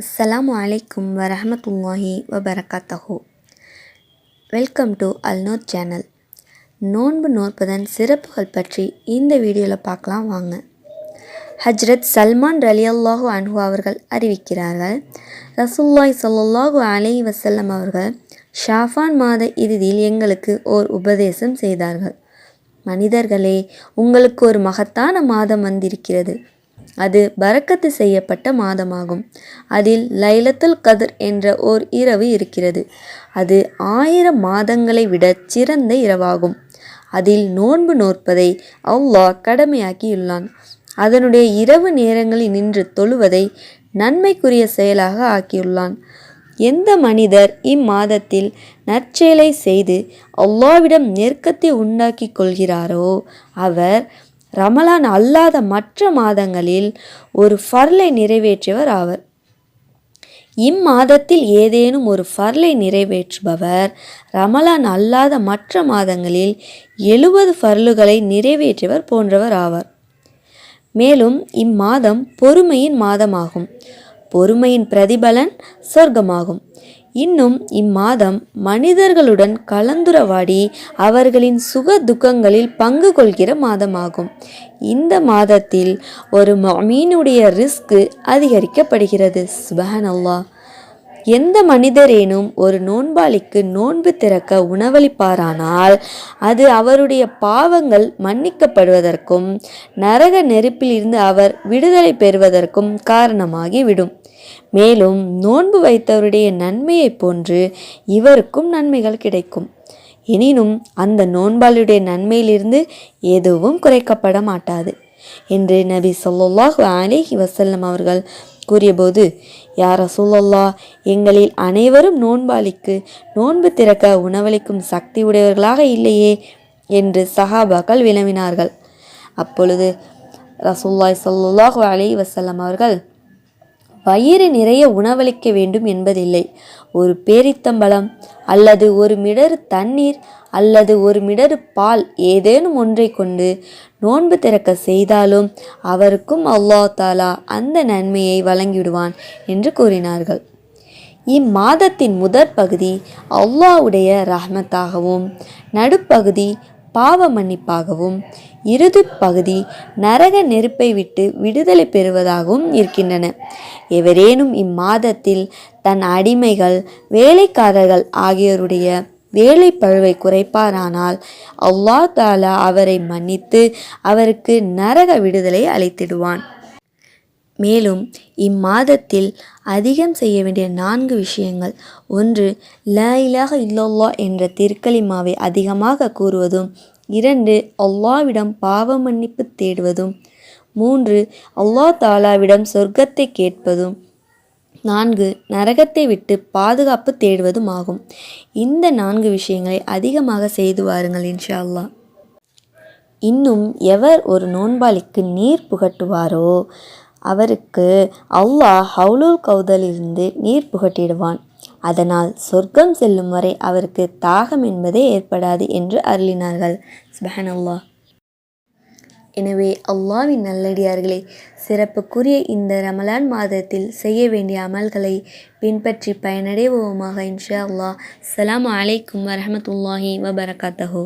அஸ்ஸலாமு அலைக்கும் வரஹமத்துல்லாஹி வபரகாத்தஹோ வெல்கம் டு அல்நோத் சேனல் நோன்பு நோற்பதன் சிறப்புகள் பற்றி இந்த வீடியோவில் பார்க்கலாம் வாங்க. ஹஜ்ரத் சல்மான் ரலியல்லாஹு அன்ஹு அவர்கள் அறிவிக்கிறார்கள் ரசுல்லாய் சல்லாஹு அலை வசல்லம் அவர்கள் ஷாஃபான் மாத இறுதியில் எங்களுக்கு ஓர் உபதேசம் செய்தார்கள். மனிதர்களே உங்களுக்கு ஒரு மகத்தான மாதம் வந்திருக்கிறது. அது பறக்கத்து செய்யப்பட்ட மாதமாகும். அதில் லைலத்துல் கதிர் என்ற ஓர் இரவு இருக்கிறது. அது ஆயிரம் மாதங்களை விட சிறந்த இரவாகும். அதில் நோன்பு நோற்பதை அல்லாஹ் கடமையாக்கியுள்ளான். அதனுடைய இரவு நேரங்களில் நின்று தொழுவதை நன்மைக்குரிய செயலாக ஆக்கியுள்ளான். எந்த மனிதர் இம்மாதத்தில் நற்செயலை செய்து அல்லாவிடம் நெருக்கத்தை உண்டாக்கி கொள்கிறாரோ அவர் ரமலான் அல்லாத மற்ற மாதங்களில் ஒரு ஃபர்லை நிறைவேற்றியவர் ஆவர். இம்மாதத்தில் ஏதேனும் ஒரு ஃபர்லை நிறைவேற்றுபவர் ரமலான் அல்லாத மற்ற மாதங்களில் எழுபது ஃபர்லுகளை நிறைவேற்றியவர் போன்றவர் ஆவார். மேலும் இம்மாதம் பொறுமையின் மாதமாகும். பொறுமையின் பிரதிபலன் சொர்க்கமாகும். இன்னும் இம்மாதம் மனிதர்களுடன் கலந்துரவாடி அவர்களின் சுக துக்கங்களில் பங்கு கொள்கிற மாதமாகும். இந்த மாதத்தில் ஒரு மீனுடைய ரிஸ்க் அதிகரிக்கப்படுகிறது. சுபஹன் அல்லாஹ் எந்த மனிதரேனும் ஒரு நோன்பாளிக்கு நோன்பு திறக்க உணவளிப்பாரானால் அது அவருடைய பாவங்கள் மன்னிக்கப்படுவதற்கும் நரக நெருப்பிலிருந்து அவர் விடுதலை பெறுவதற்கும் காரணமாகிவிடும். மேலும் நோன்பு வைத்தவருடைய நன்மையைப் போன்று இவருக்கும் நன்மைகள் கிடைக்கும். எனினும் அந்த நோன்பாளுடைய நன்மையிலிருந்து எதுவும் குறைக்கப்பட மாட்டாது என்று நபி சொல்லாஹு அலிஹி வசல்லம் அவர்கள் கூறியபோது யார் ரசூலல்லா எங்களில் அனைவரும் நோன்பாளிக்கு நோன்பு திறக்க உணவளிக்கும் சக்தி உடையவர்களாக இல்லையே என்று சஹாபாக்கள் வினவினார்கள். அப்பொழுது ரசூல்லாய் சல்லுல்லாஹு அலி வசல்லம் அவர்கள் வயிறு நிறைய உணவளிக்க வேண்டும் என்பதில்லை. ஒரு பேரித்தம்பழம் அல்லது ஒரு மிடரு தண்ணீர் அல்லது ஒரு மிடரு பால் ஏதேனும் ஒன்றை கொண்டு நோன்பு திறக்க செய்தாலும் அவருக்கும் அல்லா தாலா அந்த நன்மையை வழங்கிவிடுவான் என்று கூறினார்கள். இம்மாதத்தின் முதற் பகுதி அல்லாவுடைய ரஹ்மத்தாகவும் நடுப்பகுதி பாவ மன்னிப்பாகவும் இறுதி பகுதி நரக நெருப்பை விட்டு விடுதலை பெறுவதாகவும் இருக்கின்றன. எவரேனும் இம்மாதத்தில் தன் அடிமைகள் வேலைக்காரர்கள் ஆகியோருடைய வேலை பழுவை குறைப்பாரானால் அல்லா தாலா அவரை மன்னித்து அவருக்கு நரக விடுதலை அளித்திடுவான். மேலும் இம்மாதத்தில் அதிகம் செய்ய வேண்டிய நான்கு விஷயங்கள். ஒன்று ல இலாக இல்லல்லா என்ற திருக்கலிமாவை அதிகமாக கூறுவதும் இரண்டு அல்லாவிடம் பாவ மன்னிப்பு தேடுவதும். மூன்று அல்லா தாலாவிடம் சொர்க்கத்தை கேட்பதும். நான்கு நரகத்தை விட்டு பாதுகாப்பு தேடுவதும் ஆகும் இந்த நான்கு விஷயங்களை அதிகமாக செய்து வாருங்கள் இன்ஷா அல்லா இன்னும் எவர் ஒரு நோன்பாளிக்கு நீர் புகட்டுவாரோ அவருக்கு அல்லாஹ் ஹவுலுல் கௌதலிருந்து நீர் புகட்டிடுவான். அதனால் சொர்க்கம் செல்லும் வரை அவருக்கு தாகம் என்பதே ஏற்படாது என்று அருளினார்கள். ஸ்பஹன் அல்லாஹ் எனவே அல்லாவின் நல்லடியார்களே சிறப்புக்குரிய இந்த ரமலான் மாதத்தில் செய்ய வேண்டிய அமல்களை பின்பற்றி பயனடைவோமாக இன்ஷா அல்லாஹ். அலாம் அலைக்கும் வரமத்துல்லாஹி வபரகாத்தஹோ.